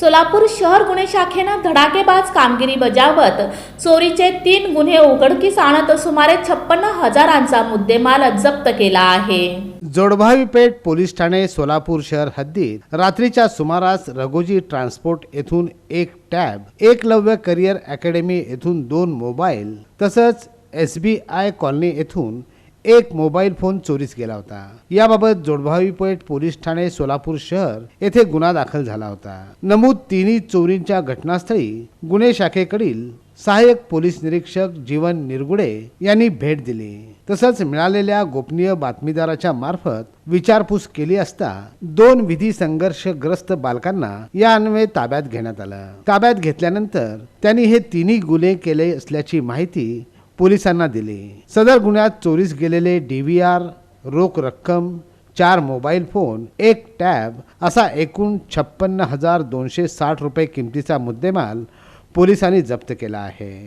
सोलापूर शहर गुन्हे शाखेनं धडाकेबाज कामगिरी बजावत चोरीचे तीन गुन्हे उघडकीस आणत सुमारे छप्पन्न हजारांचा मुद्देमाल जप्त केला आहे. जोडभावी पेठ पोलीस ठाणे सोलापूर शहर हद्दीत रात्रीच्या सुमारास रघोजी ट्रान्सपोर्ट येथून एक टॅब एकलव्य करिअर अकॅडमी येथून दोन मोबाईल तसंच एस बी आय कॉलनी येथून एक मोबाईल फोन चोरीस गेला होता. याबाबत जोडभावी पेठ पोलीस ठाणे सोलापूर शहर येथे गुन्हा दाखल झाला होता. नमूद तिन्ही चोरींच्या घटनास्थळी गुन्हे शाखेकडील सहाय्यक पोलीस निरीक्षक जीवन निरगुडे यांनी भेट दिली. तसंच मिळालेल्या गोपनीय बातमीदाराच्या मार्फत विचारपूस केली असता दोन विधी संघर्षग्रस्त बालकांना या अन्वये ताब्यात घेण्यात आलं. ताब्यात घेतल्यानंतर त्यांनी हे तिन्ही गुन्हे केले असल्याची माहिती पोलिसांना दिली. सदर गुन्ह्यात चोरीस गेलेले डी व्ही आर रोख रक्कम चार मोबाईल फोन एक टॅब असा एकूण छप्पन्न हजार दोनशे साठ रुपये किमतीचा मुद्देमाल पोलिसांनी जप्त केला आहे.